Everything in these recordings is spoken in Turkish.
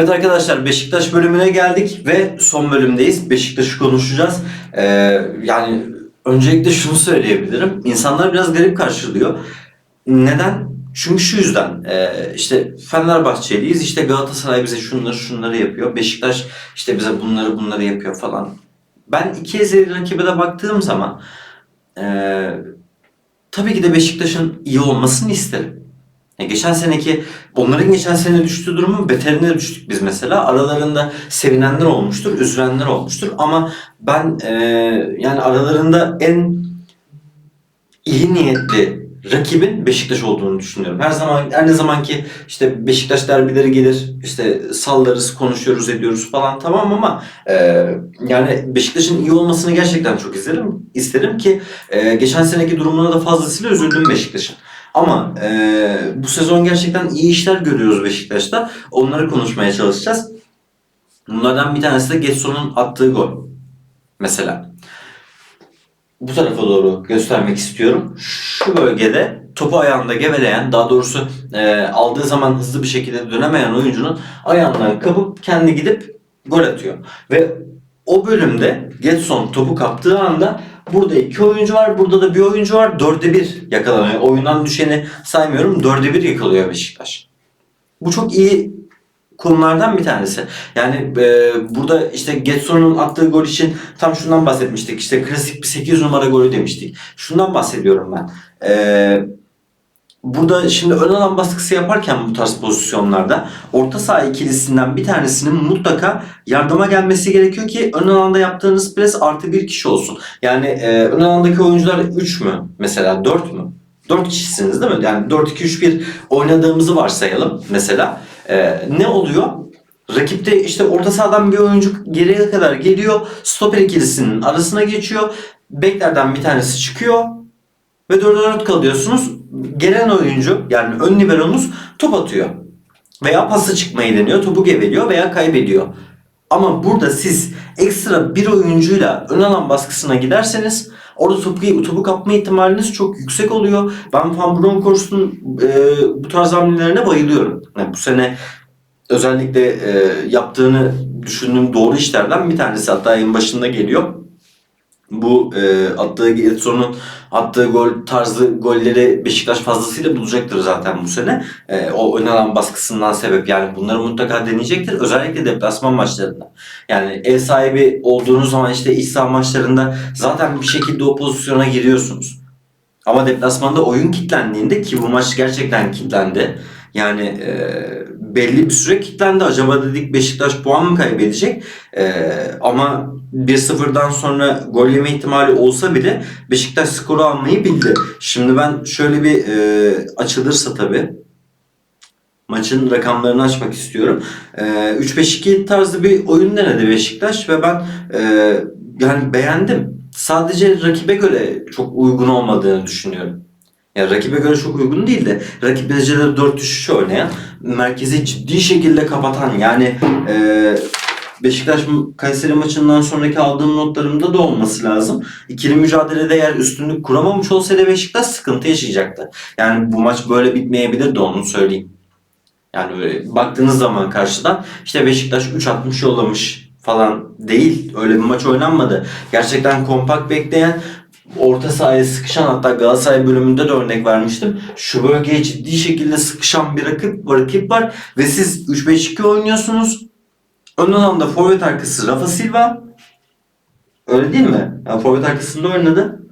Evet arkadaşlar Beşiktaş bölümüne geldik ve son bölümdeyiz. Beşiktaş'ı konuşacağız. Ee, yani öncelikle şunu söyleyebilirim. İnsanlar biraz garip karşılıyor. Neden? Çünkü şu yüzden ee, işte Fenerbahçeliyiz işte Galatasaray bize şunları şunları yapıyor. Beşiktaş işte bize bunları bunları yapıyor falan. Ben iki ezeli rakibe de baktığım zaman ee, tabii ki de Beşiktaş'ın iyi olmasını isterim. Ya geçen seneki onların geçen sene düştüğü durumun beterine düştük biz mesela. Aralarında sevinenler olmuştur, üzülenler olmuştur ama ben e, yani aralarında en iyi niyetli rakibin Beşiktaş olduğunu düşünüyorum. Her zaman her ne zaman ki işte Beşiktaş derbileri gelir, işte sallarız, konuşuyoruz, ediyoruz falan tamam ama e, yani Beşiktaş'ın iyi olmasını gerçekten çok isterim. İsterim ki e, geçen seneki durumuna da fazlasıyla üzüldüm Beşiktaş'ın. Ama e, bu sezon gerçekten iyi işler görüyoruz Beşiktaş'ta. Onları konuşmaya çalışacağız. Bunlardan bir tanesi de Getson'un attığı gol. Mesela. Bu tarafa doğru göstermek istiyorum. Şu bölgede topu ayağında geveleyen, daha doğrusu e, aldığı zaman hızlı bir şekilde dönemeyen oyuncunun ayağından kapıp kendi gidip gol atıyor. Ve o bölümde Getson topu kaptığı anda burada iki oyuncu var, burada da bir oyuncu var. Dörde bir yakalanıyor. Oyundan düşeni saymıyorum. Dörde bir yakalıyor Beşiktaş. Bu çok iyi konulardan bir tanesi. Yani e, burada işte Getson'un attığı gol için tam şundan bahsetmiştik. İşte klasik bir 8 numara golü demiştik. Şundan bahsediyorum ben. E, burada şimdi ön alan baskısı yaparken bu tarz pozisyonlarda orta saha ikilisinden bir tanesinin mutlaka yardıma gelmesi gerekiyor ki ön alanda yaptığınız pres artı bir kişi olsun. Yani e, ön alandaki oyuncular 3 mü mesela 4 mü? 4 kişisiniz değil mi? Yani 4-2-3-1 oynadığımızı varsayalım mesela. Ee, ne oluyor? Rakipte işte orta sahadan bir oyuncu geriye kadar geliyor. Stoper ikilisinin arasına geçiyor. Beklerden bir tanesi çıkıyor. Ve 4'e 4 kalıyorsunuz. Gelen oyuncu yani ön liberonuz top atıyor. Veya pası çıkmayı deniyor. Topu geveliyor veya kaybediyor. Ama burada siz ekstra bir oyuncuyla ön alan baskısına giderseniz orada topu, topu kapma ihtimaliniz çok yüksek oluyor. Ben Van Bronckhorst'un e, bu tarz hamlelerine bayılıyorum. Yani bu sene özellikle e, yaptığını düşündüğüm doğru işlerden bir tanesi. Hatta en başında geliyor. Bu e, attığı Getson'un attığı gol tarzı golleri Beşiktaş fazlasıyla bulacaktır zaten bu sene. E, o ön alan baskısından sebep yani bunları mutlaka deneyecektir. Özellikle deplasman maçlarında. Yani ev sahibi olduğunuz zaman işte iç saha maçlarında zaten bir şekilde o pozisyona giriyorsunuz. Ama deplasmanda oyun kilitlendiğinde ki bu maç gerçekten kilitlendi. Yani e, belli bir süre kilitlendi. Acaba dedik Beşiktaş puan mı kaybedecek? E, ama 1-0'dan sonra gol yeme ihtimali olsa bile Beşiktaş skoru almayı bildi. Şimdi ben şöyle bir e, açılırsa tabii maçın rakamlarını açmak istiyorum. E, 3-5-2 tarzı bir oyun denedi Beşiktaş ve ben e, yani beğendim. Sadece rakibe göre çok uygun olmadığını düşünüyorum. Ya rakibe göre çok uygun değil de rakip dereceleri 4 düşüş oynayan merkezi ciddi şekilde kapatan yani e, Beşiktaş Kayseri maçından sonraki aldığım notlarımda da olması lazım. İkili mücadelede eğer üstünlük kuramamış olsaydı Beşiktaş sıkıntı yaşayacaktı. Yani bu maç böyle bitmeyebilir de onu söyleyeyim. Yani baktığınız zaman karşıdan işte Beşiktaş 3.60 yollamış falan değil. Öyle bir maç oynanmadı. Gerçekten kompakt bekleyen orta sahaya sıkışan hatta Galatasaray bölümünde de örnek vermiştim. Şu bölgeye ciddi şekilde sıkışan bir rakip, rakip var ve siz 3-5-2 oynuyorsunuz. Ön alanda forvet arkası Rafa Silva. Öyle değil mi? Yani forvet arkasında oynadı.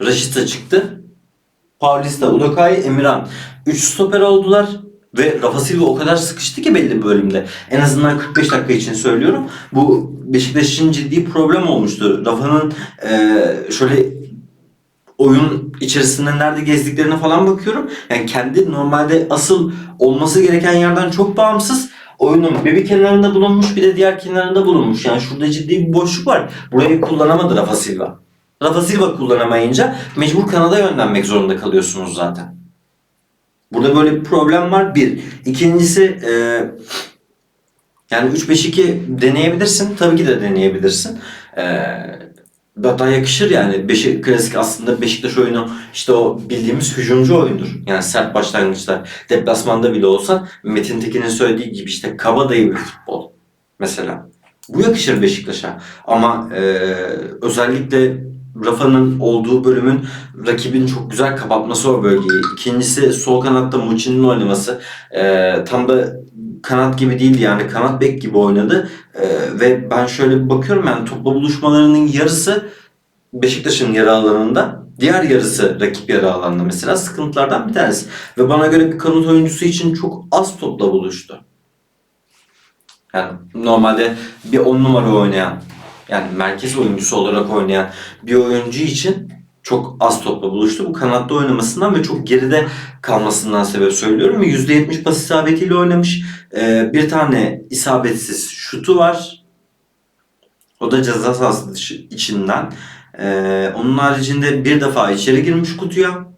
Raşit'e çıktı. Paulista, Udokay, Emirhan. 3 stoper oldular. Ve Rafa Silva o kadar sıkıştı ki belli bir bölümde. En azından 45 dakika için söylüyorum. Bu Beşiktaş için ciddi problem olmuştu. Rafa'nın eee, şöyle oyun içerisinde nerede gezdiklerine falan bakıyorum. Yani kendi normalde asıl olması gereken yerden çok bağımsız. Oyunun bir bir kenarında bulunmuş bir de diğer kenarında bulunmuş. Yani şurada ciddi bir boşluk var. Burayı kullanamadı Rafa Silva. Rafa Silva kullanamayınca mecbur kanada yönlenmek zorunda kalıyorsunuz zaten. Burada böyle bir problem var. Bir. İkincisi e, yani 3-5-2 deneyebilirsin. Tabii ki de deneyebilirsin. E, Hatta yakışır yani. Beşik, klasik aslında Beşiktaş oyunu işte o bildiğimiz hücumcu oyundur. Yani sert başlangıçlar. Deplasmanda bile olsa Metin Tekin'in söylediği gibi işte kabadayı bir futbol mesela. Bu yakışır Beşiktaş'a. Ama e, özellikle Rafa'nın olduğu bölümün rakibin çok güzel kapatması o bölgeyi. İkincisi sol kanatta Muçi'nin oynaması. E, tam da kanat gibi değildi yani kanat bek gibi oynadı. E, ve ben şöyle bakıyorum yani topla buluşmalarının yarısı Beşiktaş'ın yarı alanında. Diğer yarısı rakip yarı alanında mesela sıkıntılardan bir tanesi. Ve bana göre bir kanat oyuncusu için çok az topla buluştu. Yani normalde bir 10 numara oynayan yani merkez oyuncusu olarak oynayan bir oyuncu için çok az topla buluştu. Bu kanatta oynamasından ve çok geride kalmasından sebep söylüyorum. Ve %70 pas isabetiyle oynamış. Ee, bir tane isabetsiz şutu var. O da ceza sahası içinden. Ee, onun haricinde bir defa içeri girmiş kutuya.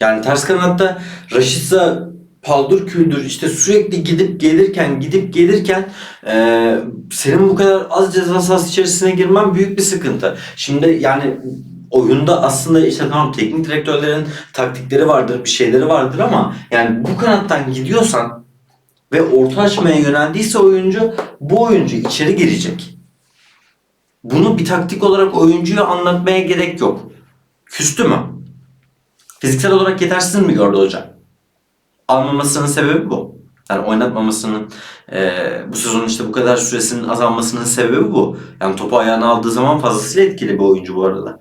Yani ters kanatta Raşitsa paldır küldür işte sürekli gidip gelirken gidip gelirken e, senin bu kadar az ceza sahası içerisine girmen büyük bir sıkıntı. Şimdi yani oyunda aslında işte tamam teknik direktörlerin taktikleri vardır, bir şeyleri vardır ama yani bu kanattan gidiyorsan ve orta açmaya yöneldiyse oyuncu bu oyuncu içeri girecek. Bunu bir taktik olarak oyuncuya anlatmaya gerek yok. Küstü mü? Fiziksel olarak yetersiz mi gördü hocam? Almamasının sebebi bu. Yani oynatmamasının eee, bu sezon işte bu kadar süresinin azalmasının sebebi bu. Yani topu ayağına aldığı zaman fazlasıyla etkili bir oyuncu bu arada.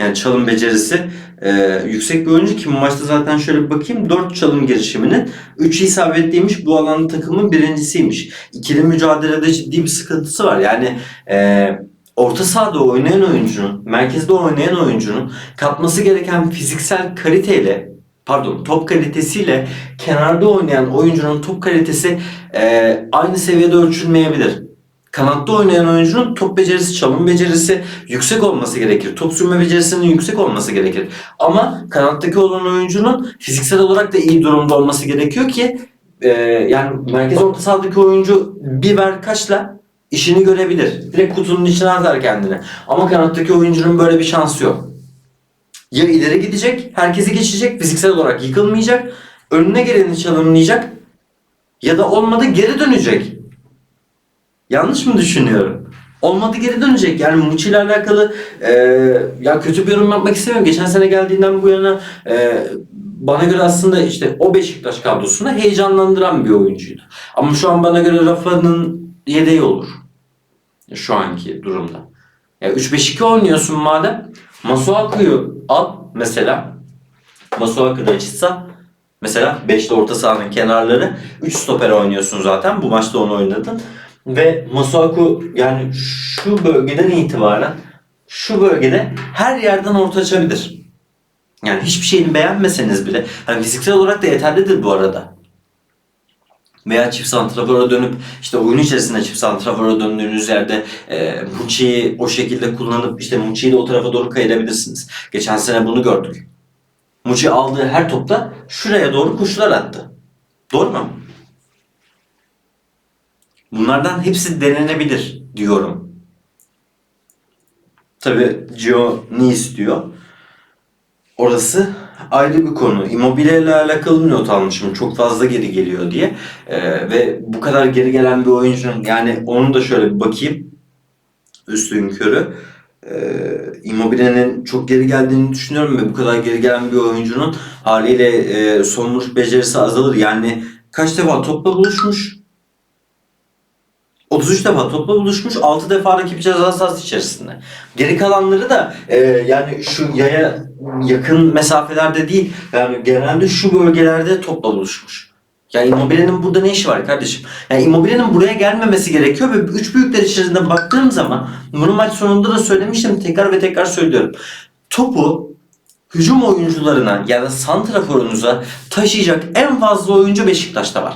Yani çalım becerisi eee, yüksek bir oyuncu ki bu maçta zaten şöyle bir bakayım 4 çalım girişiminin 3'ü isabetliymiş bu alanda takımın birincisiymiş. İkili mücadelede ciddi bir sıkıntısı var. Yani eee, orta sahada oynayan oyuncunun, merkezde oynayan oyuncunun katması gereken fiziksel kaliteyle pardon top kalitesiyle kenarda oynayan oyuncunun top kalitesi eee, aynı seviyede ölçülmeyebilir. Kanatta oynayan oyuncunun top becerisi, çalım becerisi yüksek olması gerekir. Top sürme becerisinin yüksek olması gerekir. Ama kanattaki olan oyuncunun fiziksel olarak da iyi durumda olması gerekiyor ki eee, yani merkez orta sahadaki oyuncu bir ver kaçla işini görebilir. Direkt kutunun içine atar kendini. Ama kanattaki oyuncunun böyle bir şansı yok. Ya ileri gidecek, herkesi geçecek, fiziksel olarak yıkılmayacak, önüne geleni çalımlayacak ya da olmadı geri dönecek. Yanlış mı düşünüyorum? Olmadı geri dönecek. Yani Muçi ile alakalı e, ya kötü bir yorum yapmak istemiyorum. Geçen sene geldiğinden bu yana e, bana göre aslında işte o Beşiktaş kadrosunu heyecanlandıran bir oyuncuydu. Ama şu an bana göre Rafa'nın yedeği olur. Şu anki durumda. Ya 3-5-2 oynuyorsun madem. Masuaku'yu al mesela. Masuaku da çıksa mesela 5'te orta sahanın kenarları 3 stoper oynuyorsun zaten. Bu maçta onu oynadın. Ve Masuaku yani şu bölgeden itibaren şu bölgede her yerden orta açabilir. Yani hiçbir şeyini beğenmeseniz bile hani fiziksel olarak da yeterlidir bu arada. Veya çift santrafora dönüp işte oyun içerisinde çift santrafora döndüğünüz yerde e, Muçi'yi o şekilde kullanıp işte Muçi'yi de o tarafa doğru kayırabilirsiniz. Geçen sene bunu gördük. Muçi aldığı her topta şuraya doğru koşular attı. Doğru mu? Bunlardan hepsi denenebilir diyorum. Tabi Gio ne istiyor? Orası ayrı bir konu. İle alakalı not almışım. Çok fazla geri geliyor diye. Ee, ve bu kadar geri gelen bir oyuncunun yani onu da şöyle bir bakayım. Üstün körü. Ee, Immobile'nin çok geri geldiğini düşünüyorum ve bu kadar geri gelen bir oyuncunun haliyle e, vuruş becerisi azalır. Yani kaç defa topla buluşmuş? 33 defa topla buluşmuş, 6 defa rakip ceza sahası içerisinde. Geri kalanları da e, yani şu yaya yakın mesafelerde değil, yani genelde şu bölgelerde topla buluşmuş. Yani Immobile'nin burada ne işi var kardeşim? Yani Immobile'nin buraya gelmemesi gerekiyor ve üç büyükler içerisinde baktığım zaman bunu maç sonunda da söylemiştim tekrar ve tekrar söylüyorum. Topu hücum oyuncularına ya da santraforunuza taşıyacak en fazla oyuncu Beşiktaş'ta var.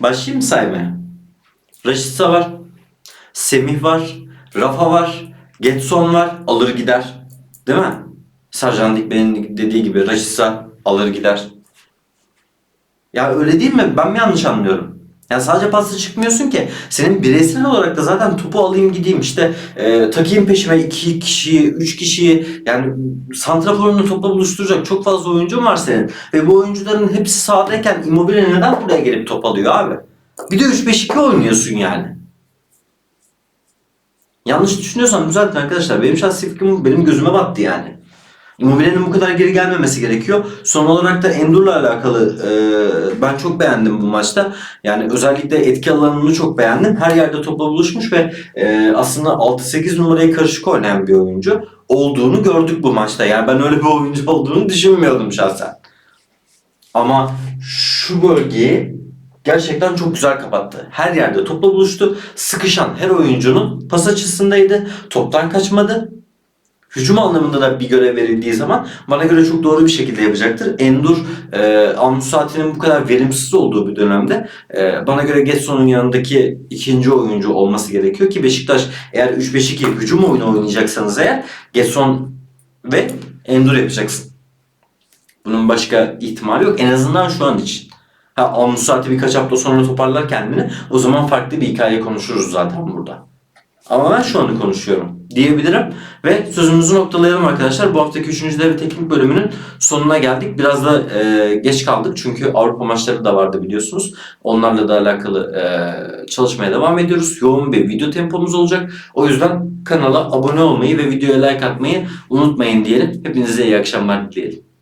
Başlayayım mı saymaya? Raşitsa var. Semih var. Rafa var. Getson var. Alır gider. Değil mi? Sercan Dikmen'in dediği gibi Raşitsa alır gider. Ya öyle değil mi? Ben mi yanlış anlıyorum? Yani sadece pasta çıkmıyorsun ki. Senin bireysel olarak da zaten topu alayım gideyim işte e, takayım peşime iki kişiyi, üç kişiyi yani santraforunu topla buluşturacak çok fazla oyuncun var senin. Ve bu oyuncuların hepsi sahadayken Immobile neden buraya gelip top alıyor abi? Bir de 3-5-2 oynuyorsun yani. Yanlış düşünüyorsam düzeltin arkadaşlar. Benim şahsi fikrim benim gözüme battı yani. Immobile'nin bu kadar geri gelmemesi gerekiyor. Son olarak da Endur'la alakalı e, ben çok beğendim bu maçta. Yani özellikle etki alanını çok beğendim. Her yerde topla buluşmuş ve e, aslında 6-8 numarayı karışık oynayan bir oyuncu olduğunu gördük bu maçta. Yani ben öyle bir oyuncu olduğunu düşünmüyordum şahsen. Ama şu bölgeyi gerçekten çok güzel kapattı. Her yerde topla buluştu. Sıkışan her oyuncunun pas açısındaydı. Toptan kaçmadı. Hücum anlamında da bir görev verildiği zaman bana göre çok doğru bir şekilde yapacaktır. Endur, e, Anusati'nin bu kadar verimsiz olduğu bir dönemde e, bana göre Getson'un yanındaki ikinci oyuncu olması gerekiyor ki Beşiktaş eğer 3-5-2 hücum oyunu oynayacaksanız eğer Getson ve Endur yapacaksın. Bunun başka ihtimali yok. En azından şu an için. Ha Anusati birkaç hafta sonra toparlar kendini. O zaman farklı bir hikaye konuşuruz zaten burada. Ama ben şu anı konuşuyorum diyebilirim. Ve sözümüzü noktalayalım arkadaşlar. Bu haftaki 3. devre teknik bölümünün sonuna geldik. Biraz da e, geç kaldık çünkü Avrupa maçları da vardı biliyorsunuz. Onlarla da alakalı e, çalışmaya devam ediyoruz. Yoğun bir video tempomuz olacak. O yüzden kanala abone olmayı ve videoya like atmayı unutmayın diyelim. Hepinize iyi akşamlar dileyelim.